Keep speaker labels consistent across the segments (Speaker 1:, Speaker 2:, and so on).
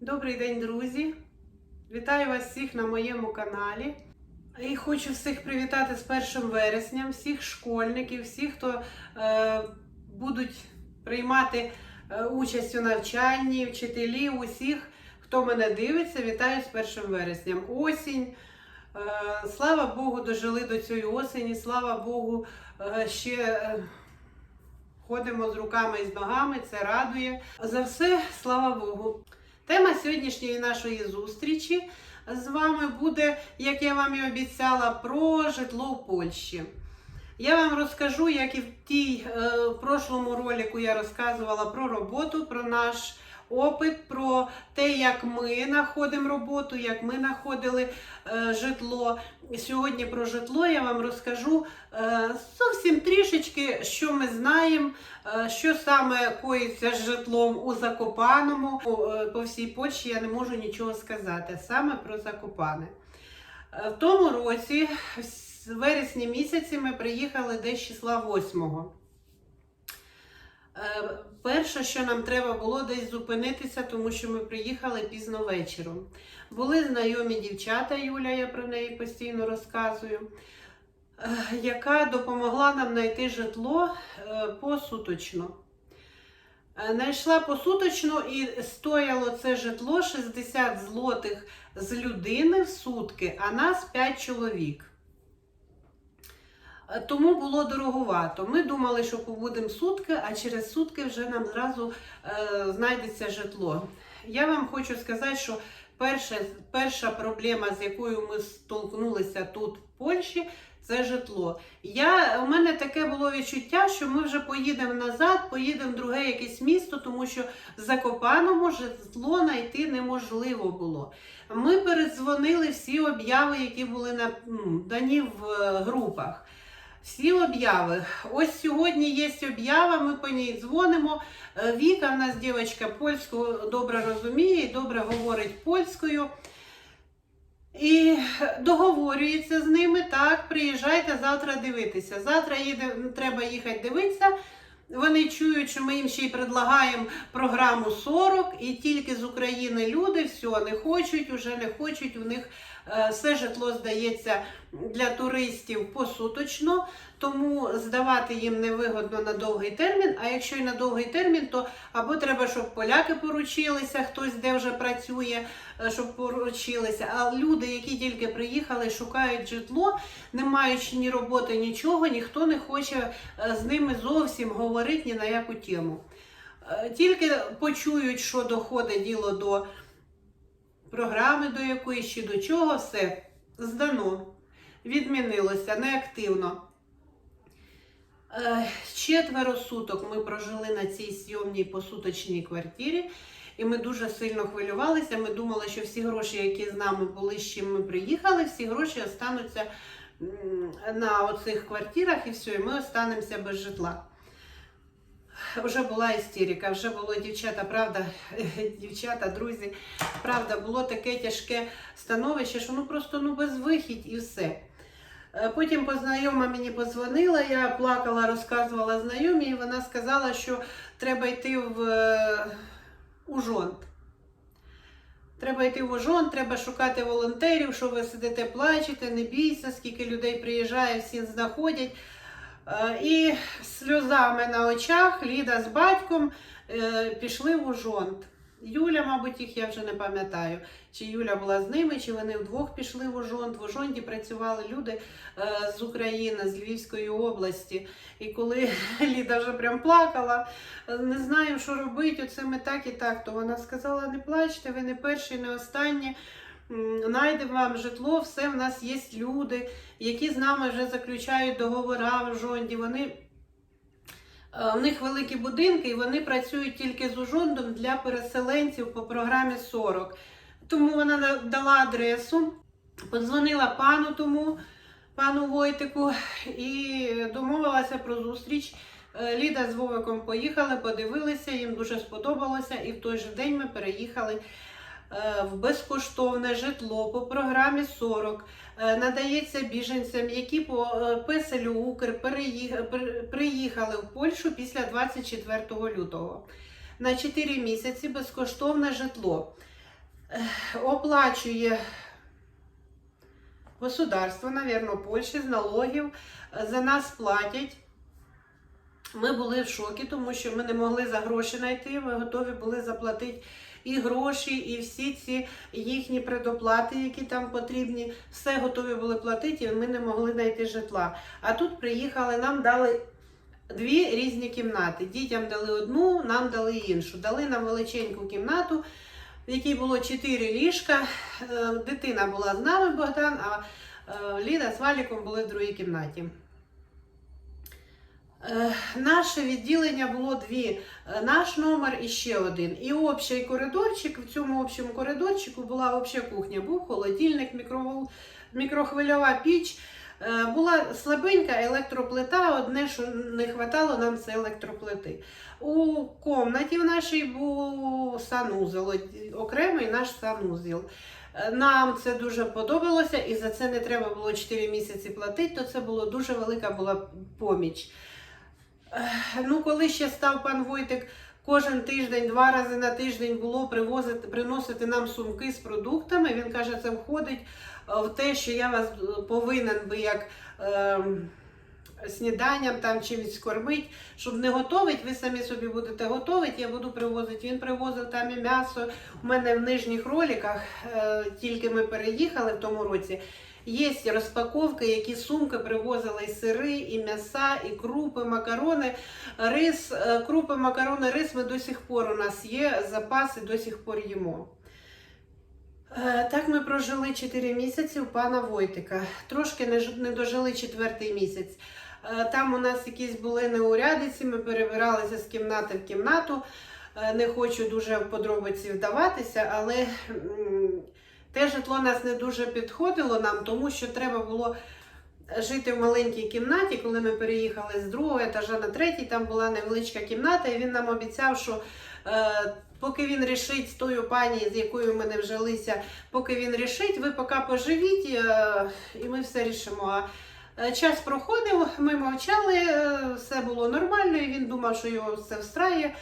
Speaker 1: Добрий день, друзі! Вітаю вас всіх на моєму каналі. І хочу всіх привітати з 1 вересням, всіх школьників, всіх, хто е, будуть приймати е, участь у навчанні, вчителів, усіх, хто мене дивиться, вітаю з 1 вересням. Осінь. Е, слава Богу, дожили до цієї осені, слава Богу, е, ще. е, Ходимо з руками і з ногами, це радує. За все, слава Богу. Тема сьогоднішньої нашої зустрічі з вами буде, як я вам і обіцяла, про житло в Польщі. Я вам розкажу, як і в тій е, в прошлому ролику я розказувала про роботу, про наш опит, про те, як ми знаходимо роботу, як ми знаходили е, житло. Сьогодні про житло я вам розкажу е, зовсім трішечки, що ми знаємо, е, що саме коїться з житлом у Закопаному. По, всій Польщі я не можу нічого сказати саме про Закопане. В тому році, в вересні місяці, ми приїхали десь числа 8-го. Е, Перше, що нам треба було десь зупинитися, тому що ми приїхали пізно вечором. Були знайомі дівчата, Юля, я про неї постійно розказую, е, яка допомогла нам знайти житло е, посуточно. Знайшла посуточно і стояло це житло 60 злотих з людини в сутки, а нас 5 чоловік. Тому було дороговато. Ми думали, що побудемо сутки, а через сутки вже нам зразу е, знайдеться житло. Я вам хочу сказати, що перша, перша проблема, з якою ми столкнулися тут, в Польщі, це житло. Я, у мене таке було відчуття, що ми вже поїдемо назад, поїдемо в друге якесь місто, тому що в Закопаному житло знайти неможливо було. Ми передзвонили всі обяви, які були на, ну, дані в е, групах. Всі обяви. Ось сьогодні є об'ява, ми по ній дзвонимо. Е, Віка в нас дівчинка польську добре розуміє добре говорить польською. І договорюється з ними, так, приїжджайте завтра дивитися. Завтра їде, треба їхати дивитися. Вони чують, що ми їм ще й предлагаємо програму 40, і тільки з України люди все не хочуть, уже не хочуть. У них все житло здається для туристів посуточно, тому здавати їм невигодно на довгий термін. А якщо й на довгий термін, то або треба, щоб поляки поручилися, хтось де вже працює, е, щоб поручилися. А люди, які тільки приїхали, шукають житло, не маючи ні роботи, нічого, ніхто не хоче е, з ними зовсім говорити ні на яку тему. Е, Тільки почують, що доходить діло до програми, до якої чи до чого, все здано, відмінилося неактивно. Е, Четверо суток ми прожили на цій зйомній посуточній квартирі, і ми дуже сильно хвилювалися. Ми думали, що всі гроші, які з нами були, з чим ми приїхали, всі гроші остануться на оцих квартирах, і все, і ми останемося без житла. Вже була істерика, вже було дівчата, правда, дівчата, друзі, правда, було таке тяжке становище, що ну просто ну безвихідь і все. Е, Потім познайома мені позвонила, я плакала, розказувала знайомі, і вона сказала, що треба йти в е, Ужонт. Треба йти в Ужонт, треба шукати волонтерів, що ви сидите, плачете, не бійся, скільки людей приїжджає, всі знаходять. Е, І сльозами на очах Ліда з батьком е, пішли в Ужонт. Юля, мабуть, їх я вже не пам'ятаю, чи Юля була з ними, чи вони вдвох пішли в Ужонт. В Ужонті працювали люди е, з України, з Львівської області. І коли Ліда вже прям плакала, не знаємо, що робити, оце ми так і так, то вона сказала: не плачте, ви не перші, не останні. М, Найдемо вам житло, все в нас є люди, які з нами вже заключають договори в Жонді. Вони Е, У них великі будинки і вони працюють тільки з Ужондом для переселенців по програмі 40. Тому вона дала адресу, подзвонила пану тому, пану Войтику, і домовилася про зустріч. Е, Ліда з Вовиком поїхали, подивилися, їм дуже сподобалося, і в той же день ми переїхали в безкоштовне житло по програмі 40 е, надається біженцям, які по е, песелю Укр приїхали в Польщу після 24 лютого. На 4 місяці безкоштовне житло. Оплачує государство, навірно, Польщі з налогів. Е, За нас платять. Ми були в шокі, тому що ми не могли за гроші знайти. Ми готові були заплатити і гроші, і всі ці їхні предоплати, які там потрібні, все готові були платити, і ми не могли знайти житла. А тут приїхали, нам дали дві різні кімнати. Дітям дали одну, нам дали іншу. Дали нам величеньку кімнату, в якій було чотири ліжка. Е, Дитина була з нами, Богдан, а е, Ліна з Валіком були в другій кімнаті. Е, Наше відділення було дві. Е, Наш номер і ще один. І общий коридорчик. В цьому общому коридорчику була обща кухня. Був холодильник, мікровол- мікрохвильова піч. Е, Була слабенька електроплита. Одне, що не вистачало нам, це електроплити. У кімнаті в нашій був санузел, окремий наш санузел. Нам це дуже подобалося, і за це не треба було 4 місяці платити, то це було дуже велика була поміч. Ну, коли ще став пан Войтик кожен тиждень, два рази на тиждень було привозити, приносити нам сумки з продуктами, він каже, це входить е, в те, що я вас е, повинен би як е, сніданням там чимось кормити, щоб не готовить, ви самі собі будете готувати, я буду привозити. Він привозив там і м'ясо. У мене в нижніх роликах, е, тільки ми переїхали в тому році. Є розпаковки, які сумки привозили і сири, і м'яса, і крупи, макарони, рис, е, крупи, макарони, рис ми до сих пор у нас є, запаси до сих пор їмо. Е, Так ми прожили 4 місяці у пана Войтика. Трошки не дожили четвертий місяць. Е, Там у нас якісь були неурядиці, ми перебиралися з кімнати в кімнату. Е, Не хочу дуже в подробиці вдаватися, але те житло нас не дуже підходило нам, тому що треба було жити в маленькій кімнаті. Коли ми переїхали з другого етажа на третій, там була невеличка кімната, і він нам обіцяв, що е, поки він рішить з тою пані, з якою ми не вжилися, поки він рішить, ви поки поживіть, і ми все рішимо. Час проходив, ми мовчали, е, все було нормально, і він думав, що його все встрає.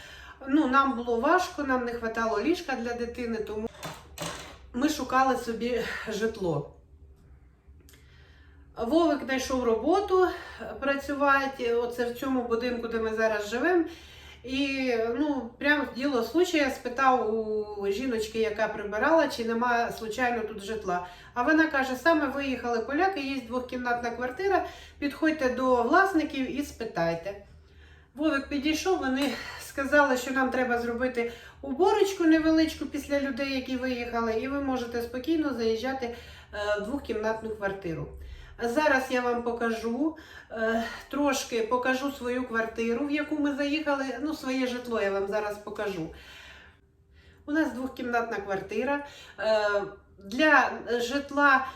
Speaker 1: Ну, нам було важко, нам не вистачало ліжка для дитини, тому ми шукали собі житло. Вовик знайшов роботу е, працювати оце в цьому будинку, де ми зараз живемо. І ну, прямо в діло случая спитав у жіночки, яка прибирала, чи нема случайно тут житла. А вона каже: саме виїхали поляки, є двохкімнатна квартира, підходьте до власників і спитайте. Вовик підійшов, вони сказали, що нам треба зробити уборочку невеличку після людей, які виїхали, і ви можете спокійно заїжджати е, в двохкімнатну квартиру. Зараз я вам покажу е, трошки покажу свою квартиру, в яку ми заїхали. Ну, своє житло я вам зараз покажу. У нас двохкімнатна квартира. Е, Для житла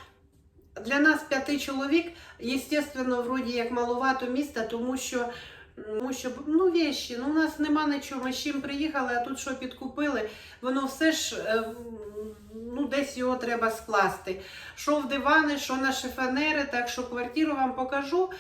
Speaker 1: для нас п'яти чоловік, естественно, вроді як маловато міста, тому що. Тому що ну вещі, ну у нас нема нічого. Ми з чим приїхали, а тут що підкупили, воно все ж е, ну десь його треба скласти. Що в дивани, що на шифонери, так що квартиру вам покажу.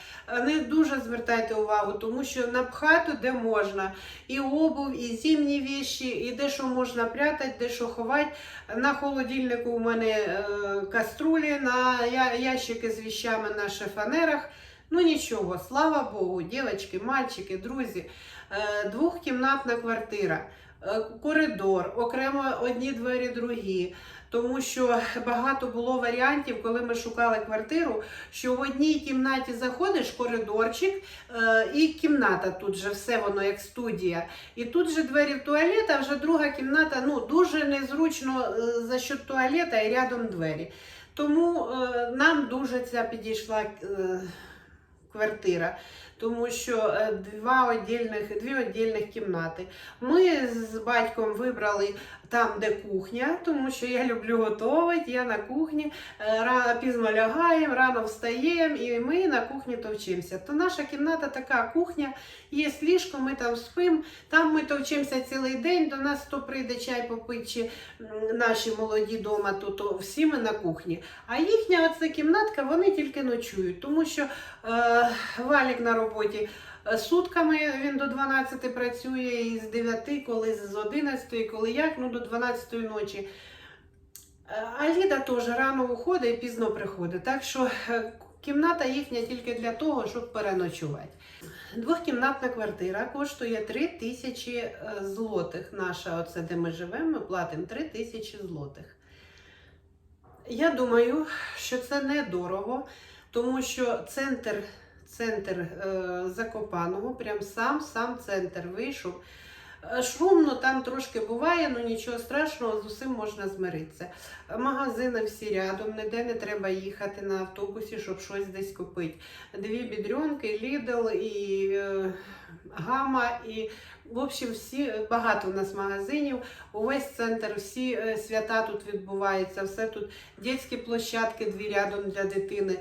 Speaker 1: Не дуже звертайте увагу, тому що напхати де можна. І обув, і зимні вещі, і де що можна прятати, де що ховати. На холодильнику у мене е, каструлі, на ящики з вещами на шифонерах. Ну нічого, слава Богу, дівчатки, мальчики, друзі. Е, Двохкімнатна квартира, е, коридор, окремо одні двері, другі. Тому що багато було варіантів, коли ми шукали квартиру, що в одній кімнаті заходиш, коридорчик е, і кімната тут же все воно як студія. І тут же двері в туалет, а вже друга кімната ну дуже незручно за счет туалета і рядом двері. Тому нам дуже ця підійшла. Квартира, тому що е, два віддільних, дві віддільних кімнати. Ми з батьком вибрали там, де кухня, тому що я люблю готувати, я на кухні е, рано пізно лягаємо, рано встаємо, і ми на кухні товчимося. То наша кімната така кухня, є ліжко, ми там спимо, там ми товчимося цілий день, до нас хто прийде чай попити, чи наші молоді дома, то, то всі ми на кухні. А їхня оця кімнатка, вони тільки ночують, тому що Валік на роботі е, сутками він до 12 працює, і з 9, коли з 11, коли як, ну до 12 ночі. Е, А Ліда теж рано уходить і пізно приходить. Так що е, кімната їхня тільки для того, щоб переночувати. Двохкімнатна квартира коштує 3 тисячі е, злотих. Наша, оце де ми живемо, ми платимо 3 тисячі злотих. Я думаю, що це недорого, тому що центр, центр е, Закопаного, прям сам сам центр вийшов. Е, Шумно там трошки буває, але нічого страшного, з усім можна змиритися. Магазини всі рядом, ніде не треба їхати на автобусі, щоб щось десь купити. Дві бідрюнки, Лідл і е, Гама, і в общем, всі багато у нас магазинів. Увесь центр, всі е, свята тут відбуваються, все тут дитячі площадки, дві рядом для дитини.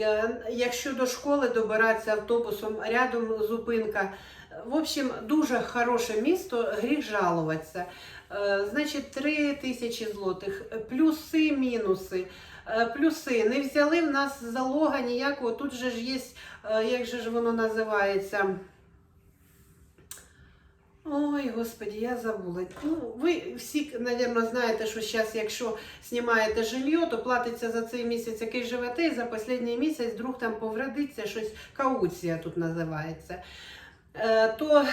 Speaker 1: Е, Якщо до школи добиратися автобусом, рядом зупинка. В общем, дуже хороше місто, гріх жалуватися. Е, Значить, 3 тисячі злотих, плюси, мінуси. Е, Плюси не взяли в нас залога ніякого. Тут же ж є, як же ж воно називається. Ой, господі, я забула. Ну, ви всі, мабуть, знаєте, що зараз, якщо знімаєте жилье, то платиться за цей місяць, який живете, і за останній місяць вдруг там повредиться щось, кауція тут називається. Е, То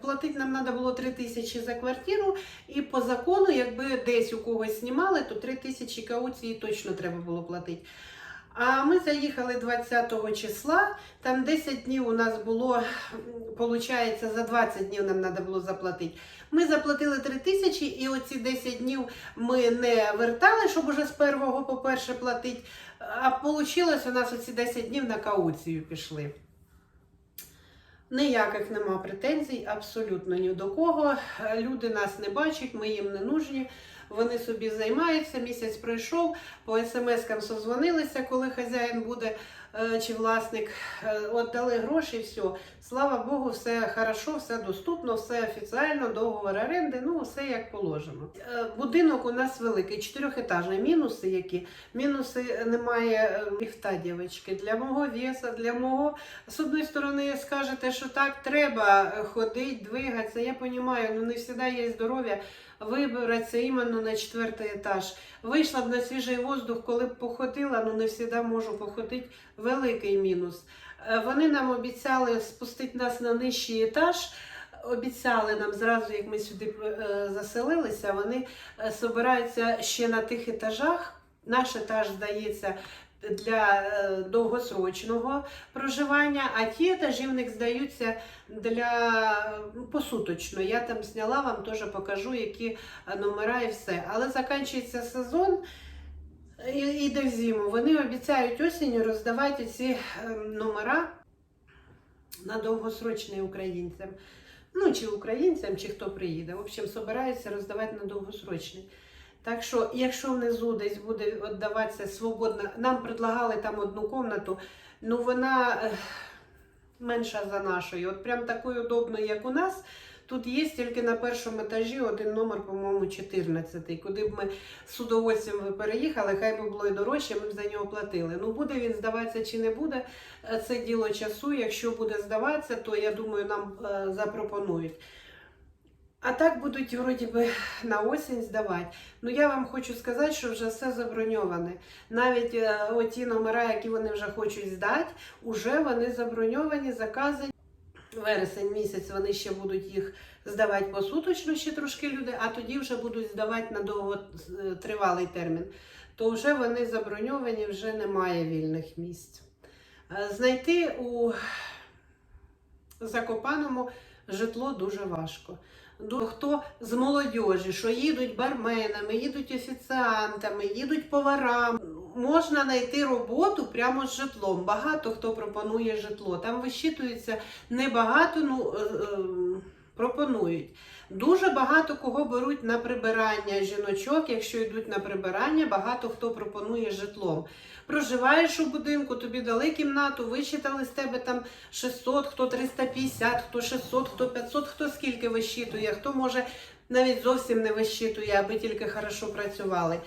Speaker 1: платити нам треба було 3 тисячі за квартиру, і по закону, якби десь у когось знімали, то 3 тисячі кауції точно треба було платити. А ми заїхали 20 числа, там 10 днів у нас було, виходить, за 20 днів нам треба було заплатити. Ми заплатили 3 тисячі, і оці 10 днів ми не вертали, щоб уже з першого по перше платити. А вийшло у нас оці 10 днів на кауцію пішли. Ніяких нема претензій, абсолютно ні до кого. Люди нас не бачать, ми їм не нужні. Вони собі займаються. Місяць пройшов, по смс-кам созвонилися, коли хазяїн буде е, чи власник. Е, дали гроші, все. Слава Богу, все хорошо, все доступно, все офіціально, договор оренди, ну все як положено. Е, Будинок у нас великий, чотирьохетажний. Мінуси які? Мінуси немає е, ліфта, дівчатки. Для мого веса, для мого з одної сторони, скажете, що так треба ходити, двигатися. Я розумію, ну не завжди є здоров'я вибратися іменно на четвертий етаж. Вийшла б на свіжий воздух, коли б походила, ну не завжди можу походити. Великий мінус. Е, Вони нам обіцяли спустити нас на нижчий етаж. Обіцяли нам зразу, як ми сюди е, заселилися, вони е, збираються ще на тих етажах. Наш етаж здається для е, довгосрочного проживання, а ті етажі в них здаються для ну, посуточно. Я там зняла, вам теж покажу, які е, номера і все. Але закінчується сезон. Іде в зиму. Вони обіцяють осінню роздавати ці е, номера на довгосрочний українцям. Ну, чи українцям, чи хто приїде. В общем, збираються роздавати на довгосрочний. Так що, якщо внизу десь буде віддаватися свободно, нам предлагали там одну кімнату, ну вона менша за нашою. От прям такою удобною, як у нас. Тут є тільки на першому етажі один номер, по-моєму, 14. Куди б ми з удовольствием переїхали, хай би було і дорожче, ми б за нього платили. Ну, буде він здаватися чи не буде, е, це діло часу. Якщо буде здаватися, то я думаю, нам е, запропонують. А так будуть вроді би на осінь здавати. Ну я вам хочу сказати, що вже все заброньоване. Навіть е, оті номера, які вони вже хочуть здати, вже вони заброньовані, заказані. Вересень місяць вони ще будуть їх здавати посуточно, ще трошки люди, а тоді вже будуть здавати на довготривалий термін. То вже вони заброньовані, вже немає вільних місць. Е, Знайти у Закопаному житло дуже важко. Хто з молодіжі, що їдуть барменами, їдуть офіціантами, їдуть поварами. Можна знайти роботу прямо з житлом. Багато хто пропонує житло. Там вищитується небагато, ну е, е, пропонують. Дуже багато кого беруть на прибирання жіночок. Якщо йдуть на прибирання, багато хто пропонує житлом. Проживаєш у будинку, тобі дали кімнату, вичитали з тебе там 600, хто 350, хто 600, хто 500, хто скільки вищитує, хто може навіть зовсім не вищитує, аби тільки хорошо працювали.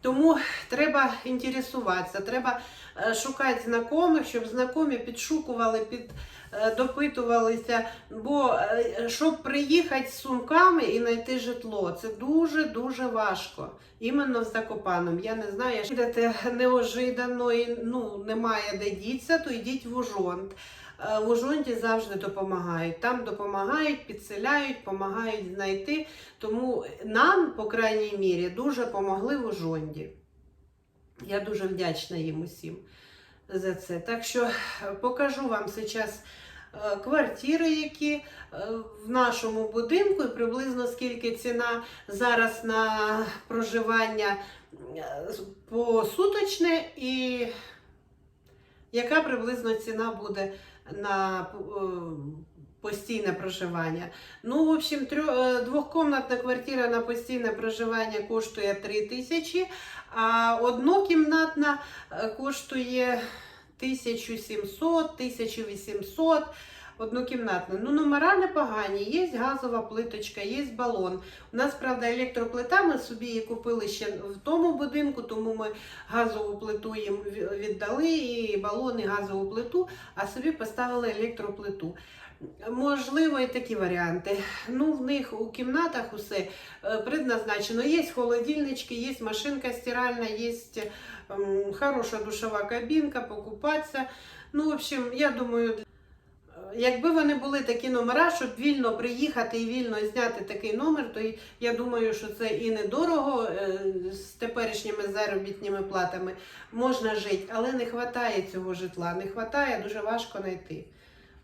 Speaker 1: Тому треба інтересуватися, треба е, шукати знайомих, щоб знайомі підшукували, під, е, допитувалися. Бо е, щоб приїхати з сумками і знайти житло, це дуже-дуже важко. Іменно в Закопаном. Я не знаю, якщо йдете неожиданно і ну, немає де дітися, то йдіть в Ужонт. Е, В Ужонті завжди допомагають. Там допомагають, підселяють, допомагають знайти. Тому нам, по крайній мірі, дуже помогли в Ужонді. Я дуже вдячна їм усім за це. Так що е, покажу вам зараз е, квартири, які в нашому будинку, і приблизно скільки ціна зараз на проживання посуточне, і яка приблизно ціна буде на е, постійне проживання. Ну, в общем, е, двохкомнатна квартира на постійне проживання коштує 3 тисячі, а однокімнатна е, коштує 1700, 1800. Однокімнатна. Ну, номера непогані, є газова плиточка, є балон. У нас, правда, електроплита, ми собі її купили ще в тому будинку, тому ми газову плиту їм віддали, і балон, і газову плиту, а собі поставили електроплиту. Можливо, і такі варіанти. Ну, в них у кімнатах усе е, предназначено. Є холодильнички, є машинка стиральна, є ем, хороша душова кабінка, покупатися. Ну, в общем, я думаю, якби вони були такі номера, щоб вільно приїхати і вільно зняти такий номер, то я думаю, що це і недорого е, з теперішніми заробітними платами можна жити, але не вистачає цього житла, не вистачає, дуже важко знайти.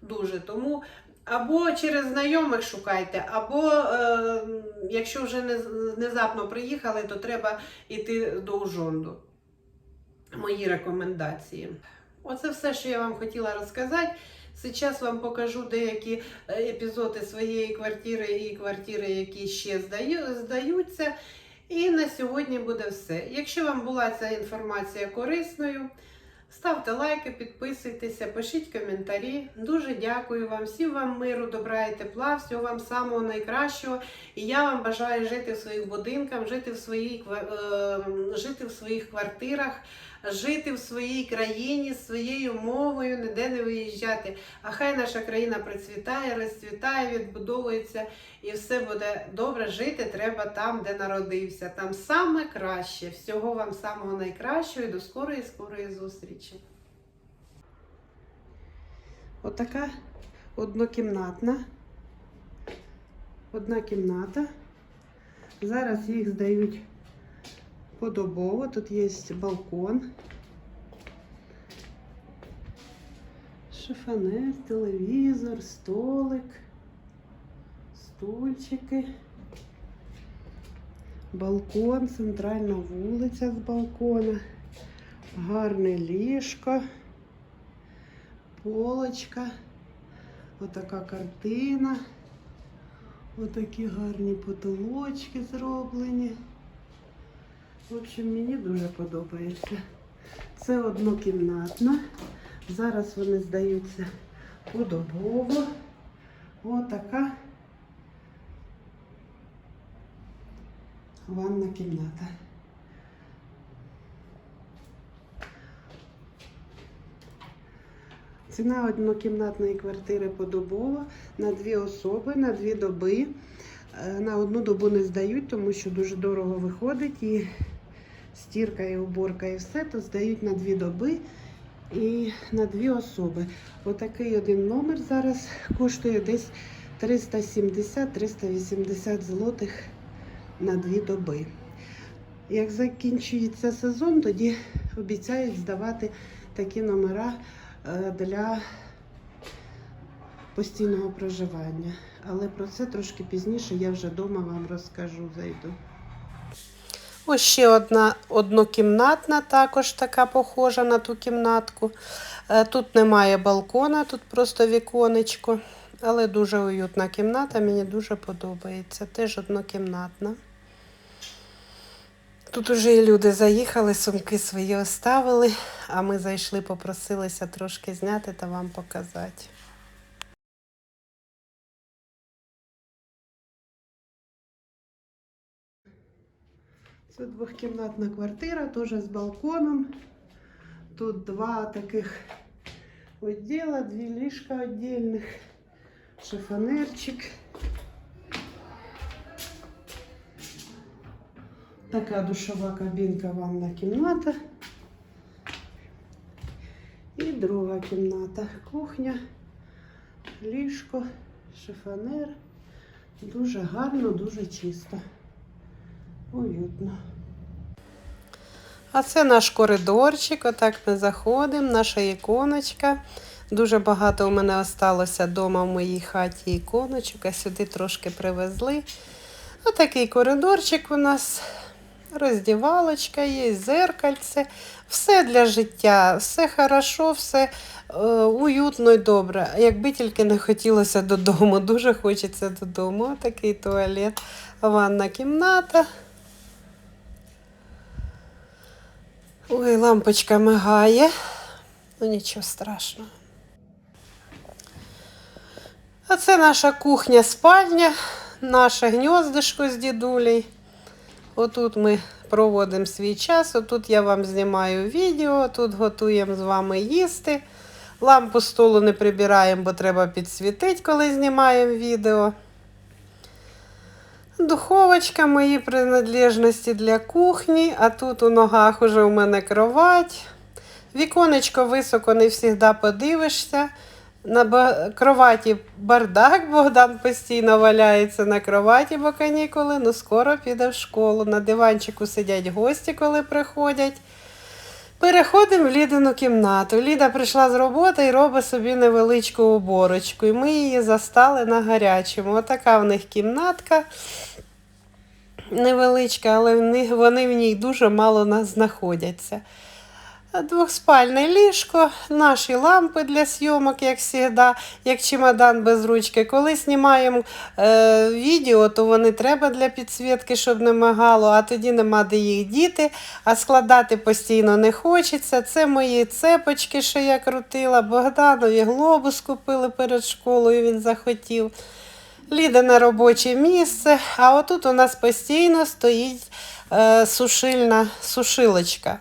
Speaker 1: Дуже. Тому або через знайомих шукайте, або е, якщо вже не, внезапно приїхали, то треба йти до Ужонду. Мої рекомендації. Оце все, що я вам хотіла розказати. Зараз вам покажу деякі епізоди своєї квартири і квартири, які ще здаються. І на сьогодні буде все. Якщо вам була ця інформація корисною, ставте лайки, підписуйтеся, пишіть коментарі. Дуже дякую вам, всім вам миру, добра і тепла, всього вам самого найкращого. І я вам бажаю жити в своїх будинках, жити в, своїй, ква- е, жити в своїх квартирах, жити в своїй країні, своєю мовою, ніде не виїжджати. А хай наша країна процвітає, розцвітає, відбудовується і все буде добре. Жити треба там, де народився. Там саме краще. Всього вам самого найкращого і до скорої, скорої зустрічі. Отака однокімнатна. Одна кімната. Зараз їх здають подобово. Тут є балкон. Шифонер, телевізор, столик, стульчики, балкон, центральна вулиця з балкона, гарне ліжко, полочка, отака картина, отакі гарні потолочки зроблені. В общем, мені дуже подобається. Це однокімнатна. Зараз вони здаються подобово. Отака ванна кімната. Ціна однокімнатної квартири подобова на дві особи, на дві доби. Е, На одну добу не здають, тому що дуже дорого виходить. І стірка, і уборка, і все, то здають на дві доби і на дві особи. Отакий один номер зараз коштує десь 370-380 злотих на дві доби. Як закінчується сезон, тоді обіцяють здавати такі номера е, для постійного проживання. Але про це трошки пізніше я вже вдома вам розкажу, зайду. Ось ще одна однокімнатна, також така похожа на ту кімнатку. Е, Тут немає балкона, тут просто віконечко. Але дуже уютна кімната, мені дуже подобається. Теж однокімнатна. Тут уже і люди заїхали, сумки свої оставили, а ми зайшли, попросилися трошки зняти та вам показати. Це двохкімнатна квартира, теж з балконом. Тут два таких відділа, дві ліжка віддільних, шифонерчик. Така душова кабінка, ванна кімната. І друга кімната. Кухня, ліжко, шифонер. Дуже гарно, дуже чисто. Уютно. А це наш коридорчик. Отак ми заходимо, наша іконочка. Дуже багато у мене осталося вдома в моїй хаті іконочок, а сюди трошки привезли. Отакий коридорчик у нас, роздівалочка є, зеркальце. Все для життя, все хорошо, все е, уютно і добре. Якби тільки не хотілося додому, дуже хочеться додому. Такий туалет, ванна кімната. Ой, лампочка мигає. Ну нічого страшного. А це наша кухня спальня, наше гніздишко з дідулей. Отут ми проводимо свій час, отут я вам знімаю відео, тут готуємо з вами їсти. Лампу столу не прибираємо, бо треба підсвітити, коли знімаємо відео. Духовочка, мої принадлежності для кухні, а тут у ногах уже у мене кровать. Віконечко високо не завжди подивишся. На кроваті бардак, Богдан постійно валяється на кроваті, бо канікули, ну скоро піде в школу. На диванчику сидять гості, коли приходять. Переходимо в Лідину кімнату. Ліда прийшла з роботи і робить собі невеличку уборочку. І ми її застали на гарячому. Отака в них кімнатка невеличка, але вони в ній дуже мало нас знаходяться. Двохспальне ліжко, наші лампи для зйомок, як завжди, як чемодан без ручки. Коли знімаємо е, відео, то вони треба для підсвітки, щоб не мигало, а тоді нема де їх діти, а складати постійно не хочеться. Це мої цепочки, що я крутила. Богданові глобус купили перед школою, він захотів. Ліда на робоче місце, а отут у нас постійно стоїть е, сушильна сушилочка.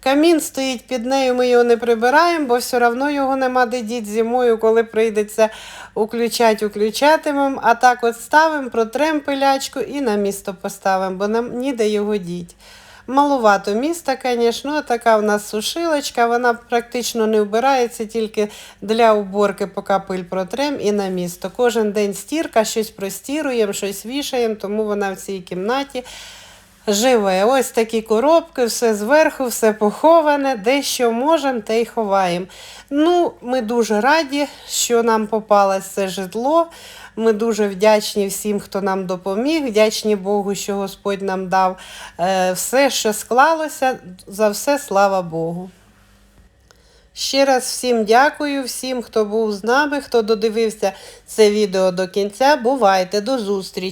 Speaker 1: Камін стоїть під нею, ми його не прибираємо, бо все одно його нема де діти зимою, коли прийдеться уключати, уключатимемо. А так от ставимо, протрем пилячку і на місто поставимо, бо нам ніде його діть. Малувато міста, звісно, така в нас сушилочка, вона практично не вбирається, тільки для уборки, поки пиль протрем і на місто. Кожен день стірка, щось простіруємо, щось вішаємо, тому вона в цій кімнаті живе. Ось такі коробки, все зверху, все поховане, де що можемо, те й ховаємо. Ну, ми дуже раді, що нам попалось це житло. Ми дуже вдячні всім, хто нам допоміг. Вдячні Богу, що Господь нам дав е, все, що склалося. За все слава Богу. Ще раз всім дякую, всім, хто був з нами, хто додивився це відео до кінця. Бувайте, до зустрічі!